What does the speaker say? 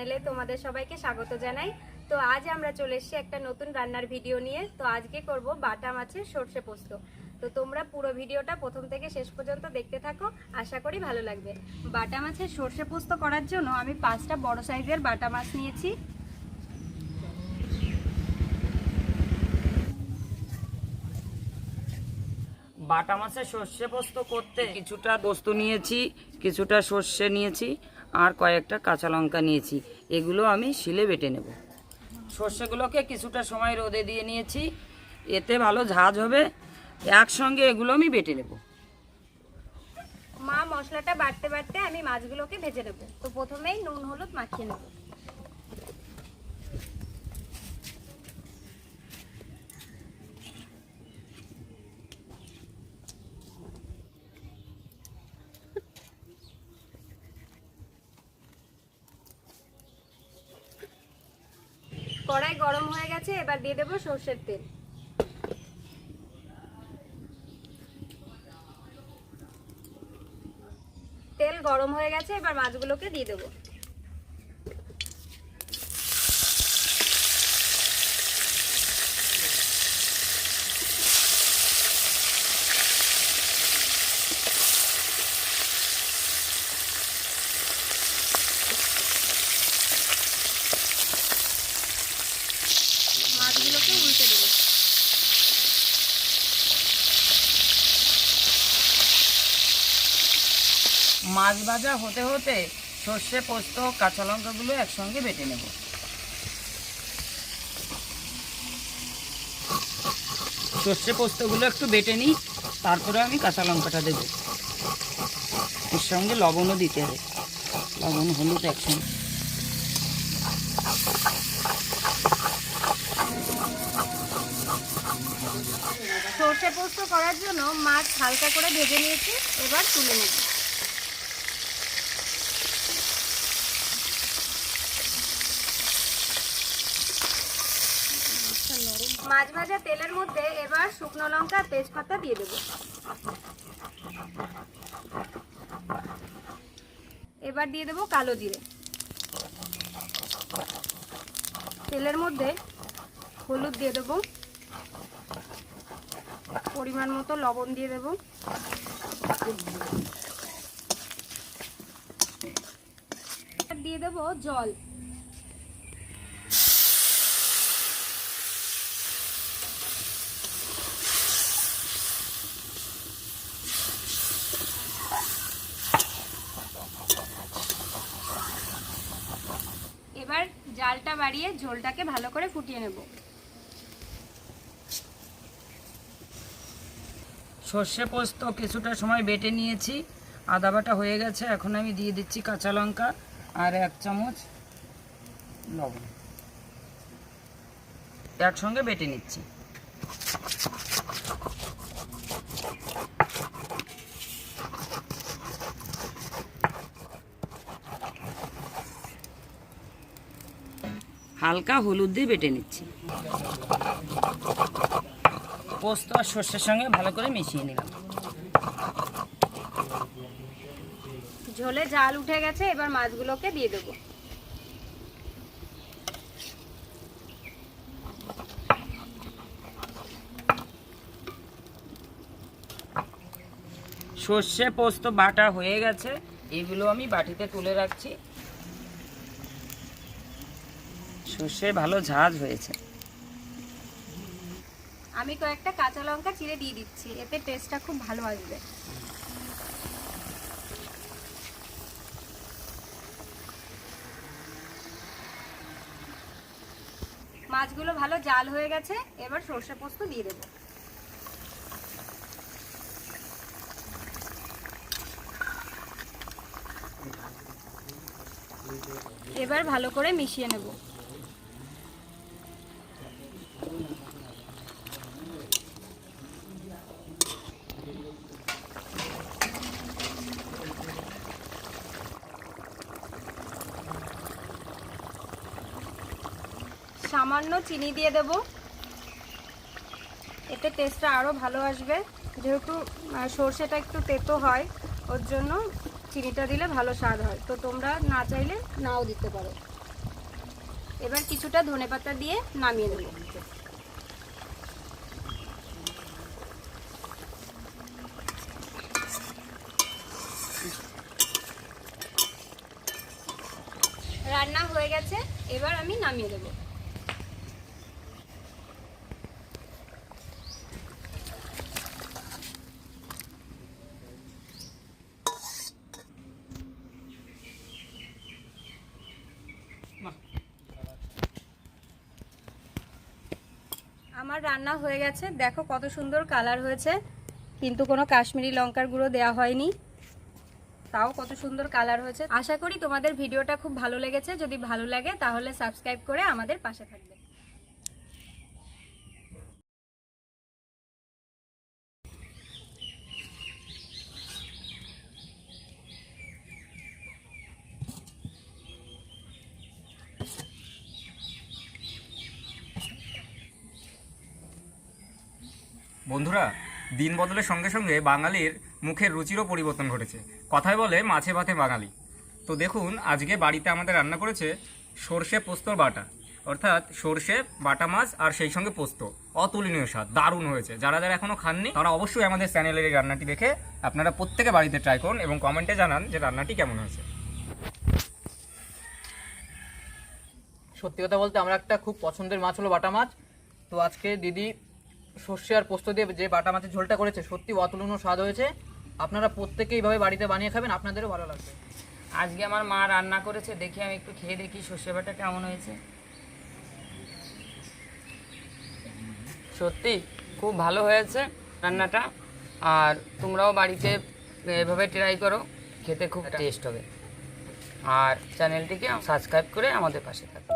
চ্যানেলে তোমাদের সবাইকে স্বাগত জানাই। তো আজ আমরা চলে এসেছি একটা নতুন রান্নার ভিডিও নিয়ে। তো আজকে করব বাটা মাছের সর্ষে পোস্ত। তো তোমরা পুরো ভিডিওটা প্রথম থেকে শেষ পর্যন্ত দেখতে থাকো। আশা করি ভালো লাগবে। বাটা মাছের সর্ষে পোস্ত করার জন্য আমি পাঁচটা বড় সাইজের বাটা মাছ নিয়েছি। বাটা মাছের সর্ষে পোস্ত করতে কিছুটা পোস্ত নিয়েছি, কিছুটা সর্ষে নিয়েছি। আর কয়েকটা কাঁচা লঙ্কা নিয়েছি। এগুলো আমি শিলে বেটে নেব। সর্ষেগুলোকে কিছুটা সময় রোদে দিয়ে নিয়েছি। এতে ভালো ঝাঁজ হবে। একসঙ্গে এগুলো আমি বেটে নেব। মা, মশলাটা বাড়তে বাড়তে আমি মাছগুলোকে ভেজে নেব। তো প্রথমেই নুন, হলুদ মাখিয়ে নেব। কড়াই গরম হয়ে গেছে, এবার দিয়ে দেবো সর্ষের তেল। তেল গরম হয়ে গেছে, এবার মাছগুলোকে দিয়ে দেবো মাছগুলোকে উল্টে দেবো মাছ ভাজা হতে হতে সর্ষে, পোস্ত, কাঁচা লঙ্কাগুলো একসঙ্গে বেটে নেব। সর্ষে, পোস্তগুলো একটু বেটে নিই, তারপরে আমি কাঁচা লঙ্কাটা দেবো। এর সঙ্গে লবণও দিতে হবে। লবণ, হলুদ একসঙ্গে। সর্ষে, পোস্ত করার জন্য মাছ হালকা করে ভেজে নিয়েছি, এবার তুলে নেব। মাছ ভাজা তেলের মধ্যে এবার শুকনো লঙ্কা, তেজপাতা দিয়ে দেবো। এবার দিয়ে দেবো কালো জিরে। তেলের মধ্যে হলুদ দিয়ে দেবো। পরিমাণ মতো লবণ দিয়ে দেব। দিয়ে দেব জল এবার জালটা বাড়িয়ে ঝোলটাকে ভালো করে ফুটিয়ে নেব। সর্ষে পোস্ত কিছুটা সময় বেটে নিয়েছি। আদা বাটা হয়ে গেছে, এখন আমি দিয়ে দিচ্ছি কাঁচা লঙ্কা আর এক চামচ লবণ। একসঙ্গে বেটে নিচ্ছি। হালকা হলুদ দিয়ে বেটে নিচ্ছি। পোস্ত আর সর্ষের সঙ্গে ভালো করে মিশিয়ে নিলাম। ঝোলে জাল উঠে গেছে এবার মাছগুলোকে দিয়ে দেবো। সর্ষে পোস্ত বাটা হয়ে গেছে। এগুলো আমি বাটিতে তুলে রাখছি। সর্ষে ভালো ঝাঁজ হয়েছে। আমি কয়েকটা কাঁচা লঙ্কা চিড়ে দিয়ে দিচ্ছি, এতে টেস্টটা খুব ভালো আসবে। মাছগুলো ভালো জাল হয়ে গেছে, এবার সর্ষে পোস্ত দিয়ে দেবো। এবার ভালো করে মিশিয়ে নেব। সামান্য চিনি দিয়ে দেব। এতে টেস্টটা আরও ভালো আসবে। যেহেতু সর্ষেটা একটু তেতো হয়, ওর জন্য চিনিটা দিলে ভালো স্বাদ হয়। তো তোমরা না চাইলে নাও দিতে পারো। এবার কিছুটা ধনেপাতা দিয়ে নামিয়ে নেব। রান্না হয়ে গেছে, এবার আমি নামিয়ে দেবো। আমার রান্না হয়ে গেছে। দেখো কত সুন্দর কালার হয়েছে। কিন্তু কোনো কাশ্মীরি লঙ্কার গুঁড়ো দেওয়া হয়নি। তাও কত সুন্দর কালার হয়েছে। আশা করি তোমাদের ভিডিওটা খুব ভালো লেগেছে। যদি ভালো লাগে তাহলে সাবস্ক্রাইব করে আমাদের পাশে থাকবে। বন্ধুরা, দিন বদলের সঙ্গে সঙ্গে বাঙালির মুখের রুচিরও পরিবর্তন ঘটেছে। কথায় বলে মাছে ভাতে বাঙালি। তো দেখুন, আজকে বাড়িতে আমাদের রান্না করেছে সর্ষে পোস্তর বাটা। অর্থাৎ সর্ষে, বাটা মাছ আর সেই সঙ্গে পোস্ত। অতুলনীয় স্বাদ, দারুণ হয়েছে। যারা যারা এখনও খাননি, তারা অবশ্যই আমাদের চ্যানেলের এই রান্নাটি দেখে আপনারা প্রত্যেকে বাড়িতে ট্রাই করুন এবং কমেন্টে জানান যে রান্নাটি কেমন হয়েছে। সত্যি কথা বলতে, আমরা একটা খুব পছন্দের মাছ হলো বাটা মাছ। তো আজকে দিদি সর্ষে আর পোস্ত দিয়ে যে বাটা মাছের ঝোলটা করেছে সত্যি অতুলনীয় স্বাদ হয়েছে। আপনারা প্রত্যেকে এইভাবে বাড়িতে বানিয়ে খাবেন আপনাদেরও ভালো লাগবে। আজকে আমার মা রান্না করেছে দেখি আমি একটু খেয়ে দেখি সর্ষে বাটা কেমন হয়েছে। সত্যি খুব ভালো হয়েছে রান্নাটা। আর তোমরাও বাড়িতে এভাবে ট্রাই করো খেতে খুব টেস্ট হবে। আর চ্যানেলটিকে সাবস্ক্রাইব করে আমাদের পাশে থাকো।